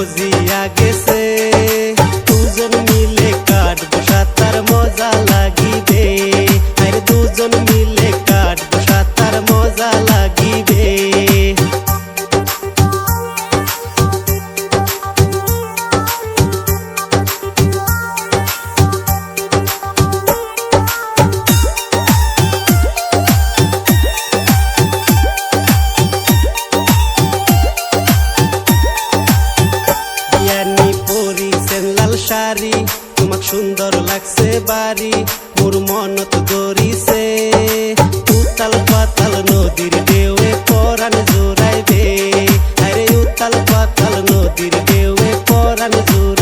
বুঝিয়া গেছে পারি তোমাক সুন্দর লাগছে বাড়ি, মোর মন তো দরিছে উতাল পাতাল নদীর দেওয়ে পরাণ দে আরে উতাল পাতাল নদীর দেওয়ে পরাণ জোড়াই